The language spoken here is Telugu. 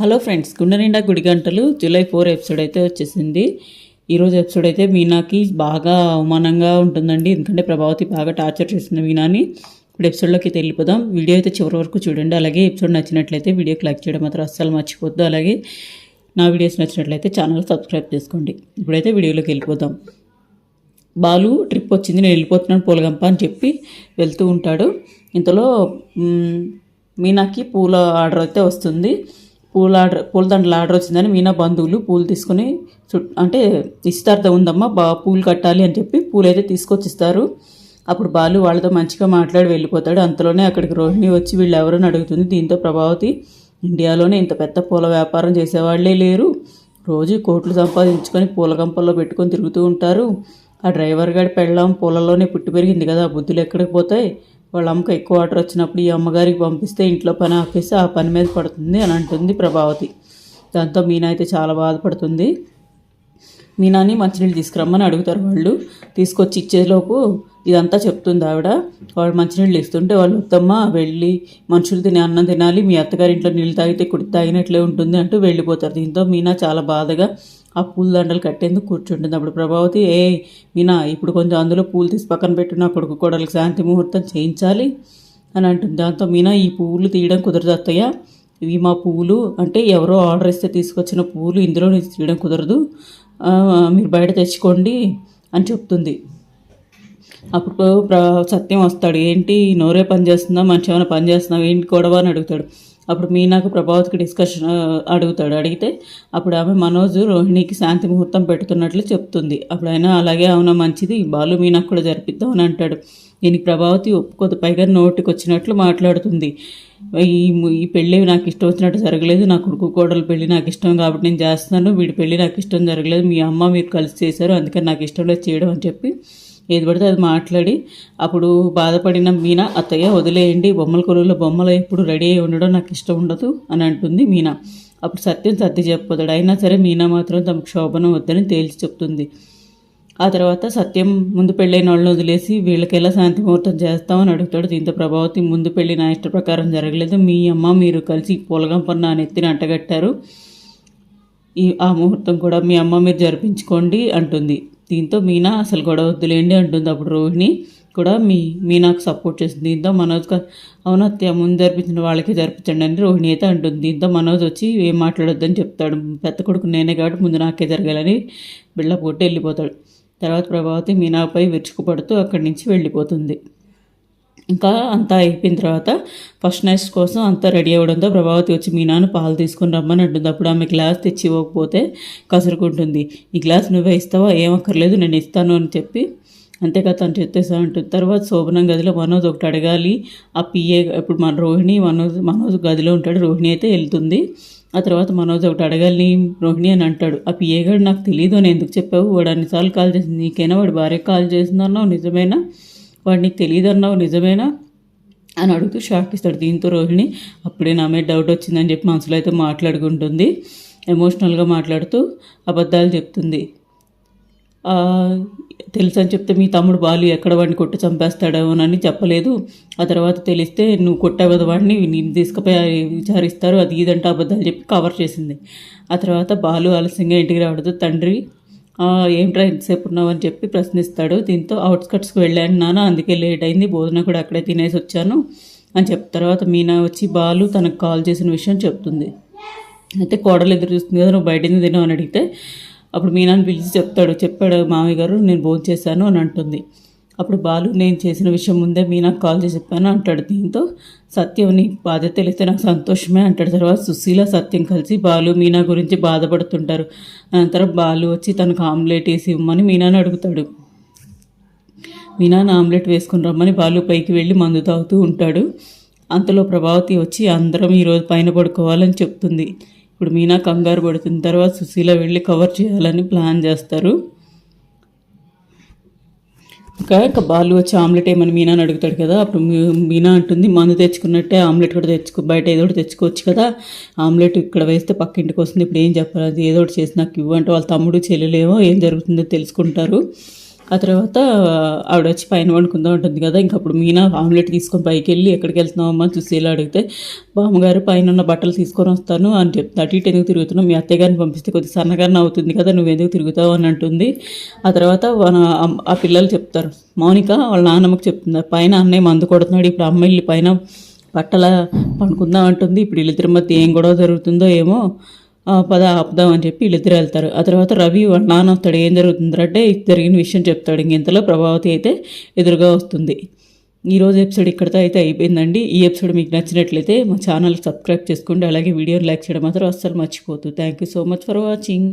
హలో ఫ్రెండ్స్ గుండె నిండా గుడి గంటలు జూలై ఫోర్ ఎపిసోడ్ అయితే వచ్చేసింది. ఈరోజు ఎపిసోడ్ అయితే మీనాకి బాగా అవమానంగా ఉంటుందండి. ఎందుకంటే ప్రభావతి బాగా టార్చర్ చేస్తుంది మీనాని. ఇప్పుడు ఎపిసోడ్లోకి అయితే వెళ్ళిపోదాం. వీడియో అయితే చివరి వరకు చూడండి. అలాగే ఎపిసోడ్ నచ్చినట్లయితే వీడియోకి లైక్ చేయడం మాత్రం అస్సలు మర్చిపోద్దు అలాగే నా వీడియోస్ నచ్చినట్లయితే ఛానల్ సబ్స్క్రైబ్ చేసుకోండి. ఇప్పుడైతే వీడియోలోకి వెళ్ళిపోదాం. బాలు ట్రిప్ వచ్చింది. నేను వెళ్ళిపోతున్నాను పూలగంప అని చెప్పి వెళ్తూ ఉంటాడు. ఇంతలో మీనాకి పూల ఆర్డర్ అయితే వస్తుంది. పూల ఆర్డర్ పూలదండల ఆర్డర్ వచ్చిందని మీనా బంధువులు పూలు తీసుకొని అంటే నిశ్చితార్థం ఉందమ్మా బా పూలు కట్టాలి అని చెప్పి పూలు అయితే తీసుకొచ్చిస్తారు. అప్పుడు బాలు వాళ్ళతో మంచిగా మాట్లాడి వెళ్ళిపోతాడు. అంతలోనే అక్కడికి రోహిణి వచ్చి వీళ్ళు ఎవరని అడుగుతుంది. దీంతో ప్రభావతి ఇండియాలోనే ఇంత పెద్ద పూల వ్యాపారం చేసేవాళ్ళే లేరు. రోజు కోట్లు సంపాదించుకొని పూల గంపల్లో పెట్టుకొని తిరుగుతూ ఉంటారు. ఆ డ్రైవర్ గారి పెళ్ళాం పూలలోనే పుట్టి పెరిగింది కదా ఆ బుద్ధులు ఎక్కడికి పోతాయి? వాళ్ళ అమ్మకి ఎక్కువ ఆర్డర్ వచ్చినప్పుడు ఈ అమ్మగారికి పంపిస్తే ఇంట్లో పని ఆపేసి ఆ పని మీద పడుతుంది అని అంటుంది ప్రభావతి. దాంతో మీనా అయితే చాలా బాధపడుతుంది. మీనాని మంచినీళ్ళు తీసుకురమ్మని అడుగుతారు వాళ్ళు. తీసుకొచ్చి ఇచ్చేలోపు ఇదంతా చెప్తుంది ఆవిడ. వాళ్ళు మంచినీళ్ళు ఇస్తుంటే వాళ్ళు వద్దమ్మా వెళ్ళి మనుషులు తినే అన్నం తినాలి. మీ అత్తగారింట్లో నీళ్ళు తాగితే కుడి తాగినట్లే ఉంటుంది అంటూ వెళ్ళిపోతారు. దీంతో మీనా చాలా బాధగా ఆ పూలదండలు కట్టేందుకు కూర్చుంటుంది. అప్పుడు ప్రభావతి ఏ మీనా ఇప్పుడు కొంచెం అందులో పూలు తీసి పక్కన పెట్టు కొడుకు కోడలికి శాంతి ముహూర్తం చేయించాలి అని అంటుంది. దాంతో మీనా ఈ పువ్వులు తీయడం కుదరదు అత్తయ్య. ఇవి మా పువ్వులు అంటే ఎవరో ఆర్డర్ ఇస్తే తీసుకొచ్చిన పువ్వులు ఇందులో నుంచి తీయడం కుదరదు. మీరు బయట తెచ్చుకోండి అని చెప్తుంది. అప్పుడు సత్యం వస్తాడు. ఏంటి నోరే పని చేస్తుందా? మంచి ఏమైనా పని చేస్తున్నావు? ఏంటి గొడవ? అని అడుగుతాడు. అప్పుడు మీనాకు ప్రభావతికి డిస్కషన్ అడుగుతాడు. అడిగితే అప్పుడు ఆమె మనోజ్ రోహిణికి శాంతి ముహూర్తం పెడుతున్నట్లు చెప్తుంది. అప్పుడు ఆయన అలాగే అవునా మంచిది. బాలు మీనాకు కూడా జరిపిద్దాం అని అంటాడు. దీనికి ప్రభావతి ఒప్పుకోదు. పైగా నోటికి వచ్చినట్లు మాట్లాడుతుంది. ఈ ఈ పెళ్ళి నాకు ఇష్టం వచ్చినట్టు జరగలేదు. నా కొడుకు కోడలు పెళ్ళి నాకు ఇష్టం కాబట్టి నేను చేస్తున్నాను. వీడి పెళ్ళి నాకు ఇష్టం జరగలేదు. మీ అమ్మ మీరు కలిసి చేశారు. అందుకని నాకు ఇష్టం లేదు చేయడం అని చెప్పి ఏది పడితే అది మాట్లాడి అప్పుడు బాధపడిన మీనా అత్తయ్య వదిలేయండి బొమ్మల కొలువులో బొమ్మలు ఎప్పుడు రెడీ అయి ఉండడం నాకు ఇష్టం ఉండదు అని అంటుంది మీనా. అప్పుడు సత్యం సర్ది చెప్పుతాడు అయినా సరే మీనా మాత్రం తమకు శోభనం వద్దని తేల్చి చెప్తుంది. ఆ తర్వాత సత్యం ముందు పెళ్ళైన వాళ్ళని వదిలేసి వీళ్ళకి ఎలా శాంతి ముహూర్తం చేస్తామని అడుగుతాడు. దీంతో ప్రభావతి ముందు పెళ్ళి నా ఇష్ట ప్రకారం జరగలేదు. మీ అమ్మ మీరు కలిసి పొలగంపన్న నా నెత్తిని అంటగట్టారు ఈ ఆ ముహూర్తం కూడా మీ అమ్మ మీరు జరిపించుకోండి అంటుంది. దీంతో మీనా అసలు గొడవ వద్దులేండి అంటుంది అప్పుడు రోహిణి. కూడా మీ మీనాకు సపోర్ట్ చేస్తుంది. దీంతో మనోజ్ అవును అత్తయ్య ముందు జరిపించిన వాళ్ళకి జరిపించండి అని రోహిణి అయితే అంటుంది. దీంతో మనోజ్ వచ్చి ఏం మాట్లాడొద్దని చెప్తాడు. పెద్ద కొడుకు నేనే కాబట్టి ముందు నాకే జరగాలని బిళ్ళ పోటీ వెళ్ళిపోతాడు. తర్వాత ప్రభావతి మీనాపై విరుచుకుపడుతూ అక్కడి నుంచి వెళ్ళిపోతుంది. ఇంకా అంతా అయిపోయిన తర్వాత ఫస్ట్ నైట్ కోసం అంతా రెడీ అవ్వడంతో ప్రభావతి వచ్చి మీ నాన్న పాలు తీసుకుని రమ్మని అంటుంది. అప్పుడు ఆమె గ్లాస్ తెచ్చి ఇవ్వకపోతే కసురుకుంటుంది. ఈ గ్లాస్ నువ్వే ఇస్తావా? ఏమక్కర్లేదు నేను ఇస్తాను అని చెప్పి అంతేకాదు తను చెప్పేసా అంటుంది. తర్వాత శోభనం గదిలో మనోజ్ ఒకటి అడగాలి. ఆ పిఏ ఇప్పుడు మన రోహిణి మనోజ్ మనోజ్ గదిలో ఉంటాడు. రోహిణి అయితే వెళ్తుంది. ఆ తర్వాత మనోజ్ ఒకటి అడగాలి. రోహిణి అని అంటాడు. ఆ పిఏ గారు నాకు తెలియదు అని ఎందుకు చెప్పావు? వాడు అన్నిసార్లు కాల్ చేసింది నీకైనా? వాడు భార్యకు కాల్ చేసిందన్నావు? నిజమేనా? వాడు నీకు తెలియదు నిజమేనా? అని అడుగుతూ షాక్ ఇస్తాడు. దీంతో రోహిణి అప్పుడే నా మీద డౌట్ వచ్చిందని చెప్పి మనసులో అయితే మాట్లాడుకుంటుంది. ఎమోషనల్గా మాట్లాడుతూ అబద్ధాలు చెప్తుంది. ఆ, తెలుసు అని చెప్తే మీ తమ్ముడు బాలు ఎక్కడ వాడిని కొట్టి చంపేస్తాడేమోనని చెప్పలేదు. ఆ తర్వాత తెలిస్తే నువ్వు కొట్టావు కదా వాడిని నేను తీసుకుపోయి విచారిస్తారు. అది ఇదంటే అబద్ధాలు చెప్పి కవర్ చేసింది. ఆ తర్వాత బాలు ఆలస్యంగా ఇంటికి రావడంతో తండ్రి ఏంట్రా ఎంతసేపు ఉన్నావని చెప్పి ప్రశ్నిస్తాడు. దీంతో అవుట్స్కట్స్కి వెళ్ళాను నాన్న అందుకే లేట్ అయింది భోజనం కూడా అక్కడే తినేసి వచ్చాను అని చెప్పిన తర్వాత మీనా వచ్చి బాలు తనకు కాల్ చేసిన విషయం చెప్తుంది. అయితే కోడలు ఎదురు చూస్తుంది కదా నువ్వు బయట తినవు అని అడిగితే అప్పుడు మీనాన్ని పిలిచి చెప్తాడు. చెప్పాడు మామయ్య గారు నేను భోజనం చేశాను అని అంటుంది. అప్పుడు బాలు నేను చేసిన విషయం ముందే మీనాకు కాల్ చేసి చెప్పాను అంటాడు దీంతో. సత్యం నీ బాధ్యత తెలిస్తే నాకు సంతోషమే అంటాడు. తర్వాత సుశీల సత్యం కలిసి బాలు మీనా గురించి బాధపడుతుంటారు. అనంతరం బాలు వచ్చి తనకు ఆమ్లెట్ వేసి ఇవ్వమని మీనాని అడుగుతాడు. మీనాని ఆమ్లెట్ వేసుకుని రమ్మని బాలు పైకి వెళ్ళి మందు తాగుతూ ఉంటాడు. అంతలో ప్రభావతి వచ్చి అందరం ఈరోజు పైన పడుకోవాలని చెప్తుంది. ఇప్పుడు మీనా కంగారు పడుతుంది. తర్వాత సుశీల వెళ్ళి కవర్ చేయాలని ప్లాన్ చేస్తారు. ఇంకా ఇంకా బాలు వచ్చి ఆమ్లెట్ ఏమని మీనాని అడుగుతాడు కదా. అప్పుడు మీ- మీనా అంటుంది మందు తెచ్చుకున్నట్టే ఆమ్లెట్ కూడా తెచ్చుకో బయట ఏదో ఒకటి తెచ్చుకోవచ్చు కదా. ఆమ్లెట్ ఇక్కడ వేస్తే పక్కింటికి వస్తుంది ఇప్పుడు ఏం చెప్పాలి? అది ఏదో ఒకటి చేసి నాకు ఇవ్వంటే వాళ్ళ తమ్ముడు చెల్లెలేమో ఏం జరుగుతుందో తెలుసుకుంటారు. ఆ తర్వాత ఆవిడ వచ్చి పైన వండుకుందాం ఉంటుంది కదా ఇంక అప్పుడు మీనా ఆమ్లెట్ తీసుకొని పైకి వెళ్ళి ఎక్కడికి వెళ్తున్నామమ్మా చూసి ఇలా అడిగితే బామ్మగారు పైన ఉన్న బట్టలు తీసుకొని వస్తాను అని చెప్తా అటు ఇటు ఎందుకు తిరుగుతున్నావు? మీ అత్తయ్య గారిని పంపిస్తే కొద్దిగా సన్నగానే అవుతుంది కదా నువ్వు ఎందుకు తిరుగుతావు అని అంటుంది. ఆ తర్వాత మన ఆ పిల్లలు చెప్తారు. మౌనిక వాళ్ళ నాన్నమ్మకి చెప్తుంది. పైన అన్నయ్య మందు కొడుతున్నాడు. ఇప్పుడు అమ్మ వెళ్ళి పైన బట్టల పండుకుందాం అంటుంది. ఇప్పుడు వీళ్ళిద్దరి మధ్య ఏం గొడవ జరుగుతుందో ఏమో పద ఆపుదాం అని చెప్పి వీళ్ళిద్దరు వెళ్తారు. ఆ తర్వాత రవి వాళ్ళ నాన్న వస్తాడు. ఏం జరుగుతుందంటే జరిగిన విషయం చెప్తాడు. ఇంకెంతలో ప్రభావతి అయితే ఎదురుగా వస్తుంది. ఈరోజు ఎపిసోడ్ ఇక్కడితో అయితే అయిపోయిందండి. ఈ ఎపిసోడ్ మీకు నచ్చినట్లయితే మా ఛానల్ సబ్స్క్రైబ్ చేసుకోండి. అలాగే వీడియోని లైక్ చేయడం మాత్రం అస్సలు మర్చిపోతుంది thank you so much for watching